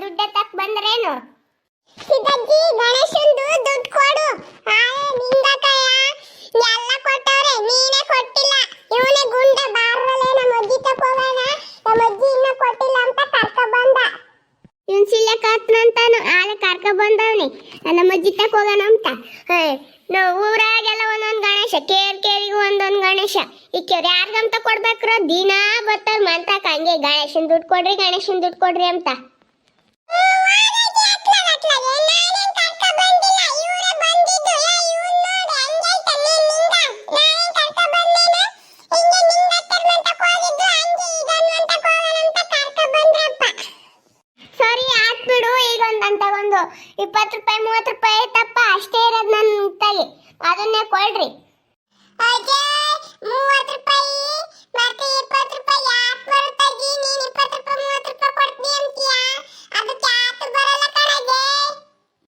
ದುಡ್ಡು ತಕ್ ಬಂದ್ರೇನು? ಸಿದ್ದಜ್ಜಿ ಗಣೇಶಂದು ದುಡ್ಡು ಕೊಡು. ಆಯೆ ನಿಂದ ಕಯ್ಯ ಎಲ್ಲ ಕೊಟ್ಟವ್ರೆ, ನೀನೇ ಕೊಟ್ಟಿಲ್ಲ. ಇವನೇ ಗುಂಡ ಬಾರಲೆ ನಮ್ಮ ಅಜ್ಜಿ ತಕೋವನ ನಮ್ಮ ಅಜ್ಜಿ ಇನ್ನ ಕೊಟ್ಟಿಲ್ಲ ಅಂತ ಕರ್ಕ ಬಂದ. ಇವನ್ ಸಿಲ್ಲೆ ಕತ್ನಂತಾನು ಆಲೆ ಕರ್ಕ ಬಂದವನಿ. ನಮ್ಮ ಅಜ್ಜಿ ತಕ್ ಹೋಗೋಣ ಅಂತ. ಊರಾಗೆಲ್ಲ ಒಂದೊಂದು ಗಣೇಶ, ಕೇರ್ ಕೇರಿಗೆ ಒಂದೊಂದು ಗಣೇಶ. ಈ ಕೇರ್ ಯಾರಿಗಂತ ಕೊಡ್ಬೇಕ್ರ, ದಿನಾ ಬರ್ತಾರ ಮಂತಕ ಹಂಗೆ ಗಣೇಶನ್ ದುಡ್ಡು ಕೊಡ್ರಿ, ಗಣೇಶನ್ ದುಡ್ಡು ಕೊಡ್ರಿ ಅಂತ. ಒಂದ್ ತಗೊಂಡು ಇಪ್ಪತ್ತು ರೂಪಾಯಿ ಮೂವತ್ತು ರೂಪಾಯಿ ಐತಪ್ಪ ಅಷ್ಟೇ ಇರೋದು ನನ್ನ ತಲೆ ಅದನ್ನೇ ಕೊಡ್ರಿ.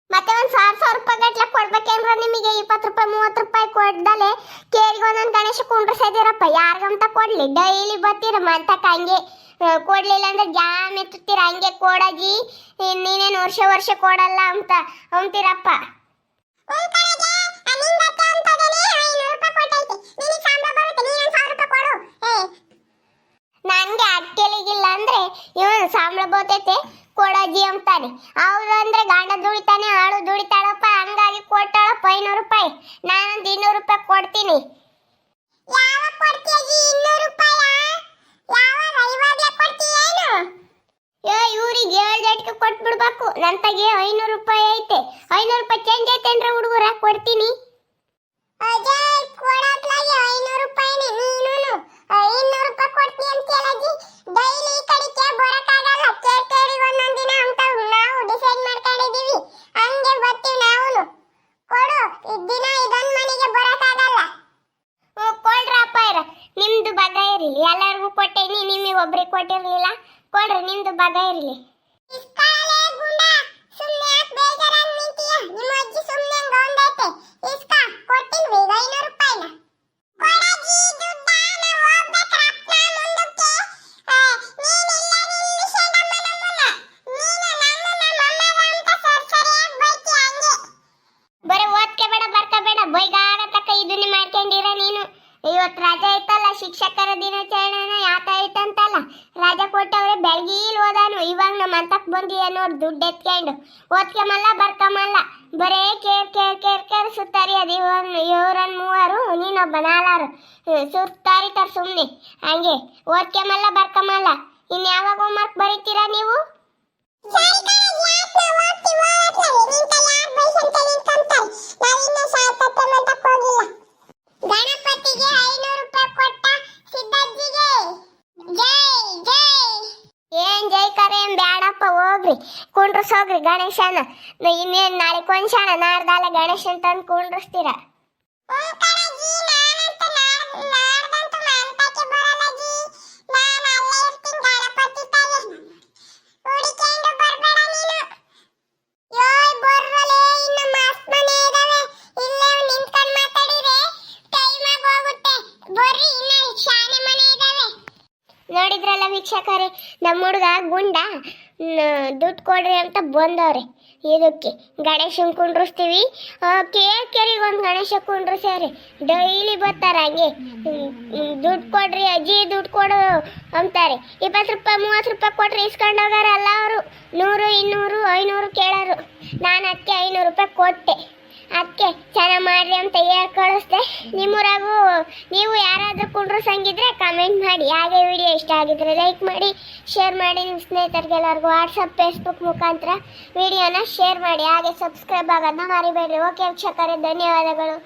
ಮತ್ತೆ ಒಂದ್ ಸಾವಿರ ಸಾವಿರ ರೂಪಾಯಿ ಗಟ್ಲೆ ಕೊಡ್ಬೇಕೇನ್ರ ನಿಮಗೆ? ಇಪ್ಪತ್ತು ರೂಪಾಯಿ ಮೂವತ್ತು ರೂಪಾಯಿ ಕೊಡ್ದಲೆ ಕೇರಿಗೆ ಒಂದೊಂದು ಗಣೇಶ ಕುಂಡ್ರಸಿದಿರಪ್ಪ ಯಾರಿಗಂತ ಕೊಡ್ಲಿ? ಡೈಲಿ ಬರ್ತೀರ ಅಂತ ಆ, ಕೊಡ್ಲಿಲ್ಲ ಅಂದ್ರೆ ಜಾಮ್ ಎತ್ತುತ್ತೀರ? ಹಂಗೆ ಕೊಡಜಿ. ನೀನೇನು ವರ್ಷ ವರ್ಷ ಕೊಡಲ್ಲ ಅಂತ ಅಂತೀರಪ್ಪ. ನನ್ಗೆ ಅಟ್ಟೆಲಿಗಿಲ್ಲ ಅಂದ್ರೆ ಇವನು ಸಂಬಳ ಬೋತೈತೆ ಕೊಡಜಿ ಅಂತಾನೆ. ಅವ್ರು ಅಂದ್ರೆ ಗಾಂಡ ದುಡಿತಾನೆ, ಆಳು ದುಡಿತಾಳಪ್ಪ, ಹಂಗಾಗಿ ಕೊಟ್ಟಾಳಪ್ಪ ಐನೂರು ರೂಪಾಯಿ. ನಾನೊಂದು ಇನ್ನೂರು ರೂಪಾಯಿ ಕೊಡ್ತೀನಿ. ಯಾವ ಕೊಡ್ತೀಯ ಇನ್ನೂರು ರೂಪಾಯ ಯಾವಾಗ ಇವಾಗ್ಲೇ ಕೊಡ್ತೀಯೇನು ಏ ಇವ್ರಿಗೆ ಏಳು ಜಟ್ಗೆ ಕೊಟ್ಬಿಡ್ಬೇಕು ನಂತಾಗೆ ಐನೂರು ರೂಪಾಯಿ ಐತೆ ಐನೂರು ರೂಪಾಯಿ ಚೇಂಜ್ ಐತೆ ಅಂದ್ರೆ ಹುಡುಗರ ಕೊಡ್ತೀನಿ ಅಜಯ್ ಕೊಡತ್ಲಾಗೆ ಐನೂರು ರೂಪಾಯಿನೇ ನೀನು ಇನ್ನೂರು ರೂಪಾಯಿ ಕೊಡ್ತೀಯ ಅಂತೀಯಲ್ಲಜ್ಜಿ ಡೈಲಿ ಈ ಕಡೆಗೆ ಬರಕ್ಕಾಗಲ್ಲ ಕೇರ್ ಕೇರಿ ಒಂದೊಂದ್ ದಿನ ಅಂತ ನಾವು ಡಿಸೈಡ್ ಮಾಡ್ಕೊಂಡಿದೀವಿ ಹಂಗೆ ಬರ್ತೀವಿ ನಾವು ಕೊಡು, ಈ ದಿನ ಇದೊಂದು ಮನೆಗೆ ಬರಕಾಗಲ್ಲ ಓ ಕೋಲ್ರಾಪ್ಪ ಇರ ನಿಮ್ದು ಬಗ ಇರಲಿ. ಎಲ್ಲರಿಗೂ ಕೊಟ್ಟೇನಿ, ನಿಮಗೆ ಒಬ್ರಿಗೆ ಕೊಟ್ಟಿರಲಿಲ್ಲ. ಕೊಡ್ರಿ, ನಿಮ್ದು ಬಗ ಇರಲಿ. ನಿಮ್ಮ ಅಜ್ಜಿ ಸುಮ್ಮನೆ ಗೊಂದೈತೆ ಇಸ್ಕ ಈಗ ಐನೂರು ರೂಪಾಯಿನ. ಮುಂದಕ್ಕೆ. ಅಂತ ಇವತ್ತು ರಜೆ ಐತಲ್ಲ, ಶಿಕ್ಷಕರ ದಿನಾಚರಣೆನ ಯಾತ ಐತಂತಲ್ಲ. ರಜೆ ಕೊಟ್ಟವ್ರೆ ಬೆಳಗಿಲ್ ಓದಾನು ಇವಾಗ ನಮ್ಮ ಅಂತಕ್ ಬಂದಿಯ ನೋಡ್, ದುಡ್ಡು ಎತ್ಕೊಂಡು. ಓದ್ಕೊಂಬಲ್ಲ, ಬರ್ಕೊಂಬಲ್ಲ. ಬರೇ ಕೇರ್ ಕೇರ್ ಕೇರ್ ಕೇರ್ ಸುತ್ತಾರಿ ಅದು ಇವ್ರನ್ ಇವ್ರನ್ ಮೂವರು, ನೀನೊಬ್ಬ ನಾಲಾರು. ಸುತ್ತಾರಿತಾರ ಸುಮ್ಮನೆ ಹಂಗೆ. ಓದ್ಕೊಂಬಲ್ಲ, ಬರ್ಕೊಂಬಲ್ಲ. ಇನ್ನು ಯಾವಾಗ ಹೋಮ್ವರ್ಕ್ ಬರೀತೀರಾ ನೀವು? ಇಲ್ಲೇ ನಿಂತ್ಕೊಂಡು ಹೋಗ್ರಿ ಟೈಮ್ ಆಗಿ ನಾಳೆ ಕೊಂಡ್ಸಣ ಇನ್ನ ಶಾನೆ ಮನೆ ಇದಾವೆ. ನೋಡಿದ್ರಲ್ಲ ವೀಕ್ಷಕರೇ ನಮ್ಮ ಹುಡುಗ ಗುಂಡ. ದುಡ್ಡು ಕೊಡ್ರಿ ಅಂತ ಬಂದವ್ರೆ. ಇದಕ್ಕೆ ಗಣೇಶನ್ ಕುಂಡ್ರಿಸ್ತೀವಿ. ಕೆ ಕೆರಿಗೆ ಒಂದು ಗಣೇಶ ಕುಂಡ್ರಿಸ್ಯಾರೆ. ಡೈಲಿ ಬರ್ತಾರೆ ಹಂಗೆ. ದುಡ್ಡು ಕೊಡ್ರಿ, ಅಜ್ಜಿ ದುಡ್ಡು ಕೊಡು ಅಂತಾರೆ. ಇಪ್ಪತ್ತು ರೂಪಾಯಿ, ಮೂವತ್ತು ರೂಪಾಯಿ ಕೊಟ್ರೆ ಇಸ್ಕೊಂಡು ಹೋಗಾರ ಅಲ್ಲ ಅವರು. ನೂರು, ಇನ್ನೂರು, ಐನೂರು ಕೇಳೋರು. ನಾನು ಅದಕ್ಕೆ ಐನೂರು ರೂಪಾಯಿ ಕೊಟ್ಟೆ. ಅದಕ್ಕೆ ಚೆನ್ನಾಗಿ ಮಾಡ್ರಿ ಅಂತ ಹೇಳಿ ಕಳಿಸ್ದೆ ನಿಮ್ಮೂರಾಗೂ ನೀವು ಯಾರಾದರೂ ಕುಂಡ್ರು ಸಂಗಿದ್ರೆ ಕಮೆಂಟ್ ಮಾಡಿ. ಹಾಗೆ ವಿಡಿಯೋ ಇಷ್ಟ ಆಗಿದ್ರೆ ಲೈಕ್ ಮಾಡಿ ಶೇರ್ ಮಾಡಿ ನಿಮ್ಮ ಸ್ನೇಹಿತರಿಗೆಲ್ಲರಿಗೂ ವಾಟ್ಸಪ್ ಫೇಸ್ಬುಕ್ ಮುಖಾಂತರ ವಿಡಿಯೋನ ಶೇರ್ ಮಾಡಿ. ಹಾಗೆ ಸಬ್ಸ್ಕ್ರೈಬ್ ಆಗೋದನ್ನ ಮರಿಬೇಡಿ ಓಕೆ ವೀಕ್ಷಕರೇ, ಧನ್ಯವಾದಗಳು.